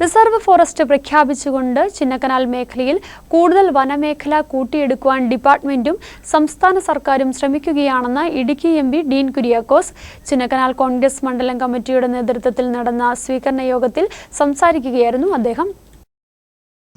Reserve forest പ്രഖ്യാപിച്ചുകൊണ്ട് ചിന്നക്കനാൽ മേഖലയിൽ കൂടുതൽ വനമേഖല കൂട്ടിയെടുക്കുവാൻ ഡിപ്പാർട്ട്മെന്റും സംസ്ഥാന സർക്കാരും ശ്രമിക്കുകയാണെന്ന് Idukki M P Dean Kuriakose Chinnakanal Congress മണ്ഡലം കമ്മിറ്റിയുടെ നേതൃത്വത്തിൽ നടന്ന സ്വീകരണ യോഗത്തിൽ സംസാരിക്കുകയായിരുന്നു അദ്ദേഹം.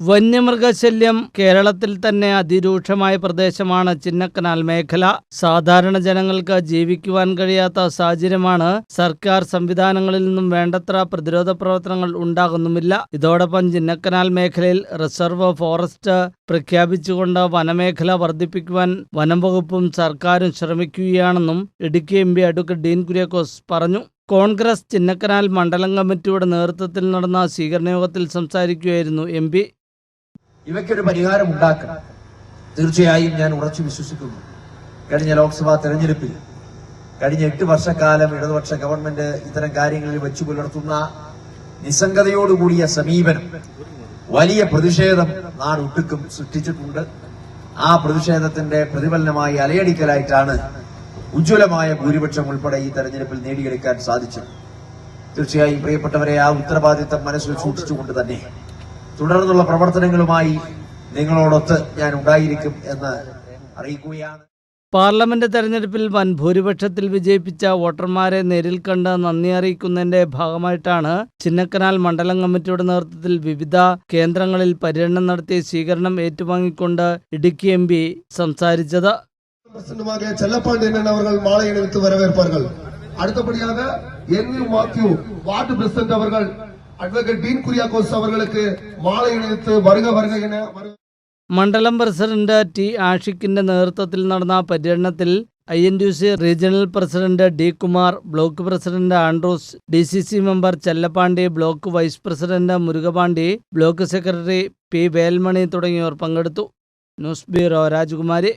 വന്യമൃഗശല്യം കേരളത്തിൽ തന്നെ അതിരൂക്ഷമായ പ്രദേശമാണ് ചിന്നക്കനാൽ മേഖല. സാധാരണ ജനങ്ങൾക്ക് ജീവിക്കുവാൻ കഴിയാത്ത സാഹചര്യമാണ് സർക്കാർ സംവിധാനങ്ങളിൽ നിന്നും വേണ്ടത്ര പ്രതിരോധ പ്രവർത്തനങ്ങൾ ഉണ്ടാകുന്നുമില്ല. ഇതോടൊപ്പം ചിന്നക്കനാൽ മേഖലയിൽ റിസർവ് ഫോറസ്റ്റ് പ്രഖ്യാപിച്ചുകൊണ്ട് വനമേഖല വർദ്ധിപ്പിക്കുവാൻ വനം വകുപ്പും സർക്കാരും ശ്രമിക്കുകയാണെന്നും Idukki M P advocate Dean Kuriakose പറഞ്ഞു. കോൺഗ്രസ് ചിന്നക്കനാൽ മണ്ഡലം കമ്മിറ്റിയുടെ നേതൃത്വത്തിൽ നടന്ന സ്വീകരണ യോഗത്തിൽ സംസാരിക്കുകയായിരുന്നു എം പി. ഇവയ്ക്കൊരു പരിഹാരം ഉണ്ടാക്കണം തീർച്ചയായും ഞാൻ ഉറച്ചു വിശ്വസിക്കുന്നു. കഴിഞ്ഞ ലോക്സഭാ തെരഞ്ഞെടുപ്പിൽ കഴിഞ്ഞ എട്ട് വർഷക്കാലം ഇടതുപക്ഷ ഗവൺമെന്റ് ഇത്തരം കാര്യങ്ങളിൽ വെച്ചു പുലർത്തുന്ന നിസ്സംഗതയോടുകൂടിയ സമീപനം വലിയ പ്രതിഷേധം നാടൊട്ടുക്കും സൃഷ്ടിച്ചിട്ടുണ്ട്. ആ പ്രതിഷേധത്തിന്റെ പ്രതിഫലനമായി അലയടിക്കലായിട്ടാണ് ഉജ്ജ്വലമായ ഭൂരിപക്ഷം ഉൾപ്പെടെ ഈ തെരഞ്ഞെടുപ്പിൽ നേടിയെടുക്കാൻ സാധിച്ചത്. തീർച്ചയായും പ്രിയപ്പെട്ടവരെ ആ ഉത്തരവാദിത്തം മനസ്സിൽ സൂക്ഷിച്ചുകൊണ്ട് തന്നെ തുടർന്നുള്ള പ്രവർത്തനങ്ങളുമായി നിങ്ങളോടൊത്ത് ഞാൻ ഉണ്ടായിരിക്കും എന്ന് അറിയിക്കുകയാണ്. പാർലമെന്റ് തെരഞ്ഞെടുപ്പിൽ വൻ ഭൂരിപക്ഷത്തിൽ വിജയിപ്പിച്ച വോട്ടർമാരെ നേരിൽ കണ്ട് നന്ദി അറിയിക്കുന്നതിന്റെ ഭാഗമായിട്ടാണ് ചിന്നക്കനാൽ മണ്ഡലം കമ്മിറ്റിയുടെ നേതൃത്വത്തിൽ വിവിധ കേന്ദ്രങ്ങളിൽ പര്യടനം നടത്തി സ്വീകരണം ഏറ്റുവാങ്ങിക്കൊണ്ട് ഇടുക്കി എം പി സംസാരിച്ചത്. അടുത്തപടിയാണ് செல்லப்பாண்டியன் அவர்கள் மாலை அணிவித்து வரவேற்பார்கள் அட்வொகேட் டீன் குரியாக்கோஸ் அவர்களுக்கு மாலை அணிவித்து வருக வருக என வரவேற்பு മണ്ഡലം പ്രസിഡന്റ് ടി ആഷിഖിന്റെ നേതൃത്വത്തിൽ നടന്ന പര്യടനത്തിൽ I N U C regional president D Kumar block president Andrews D C C member Chellapandi block vice president Murugapandi block secretary P Velmani തുടങ്ങിയവർ പങ്കെടുത്തു ന്യൂസ് ബ്യൂറോ രാജകുമാരി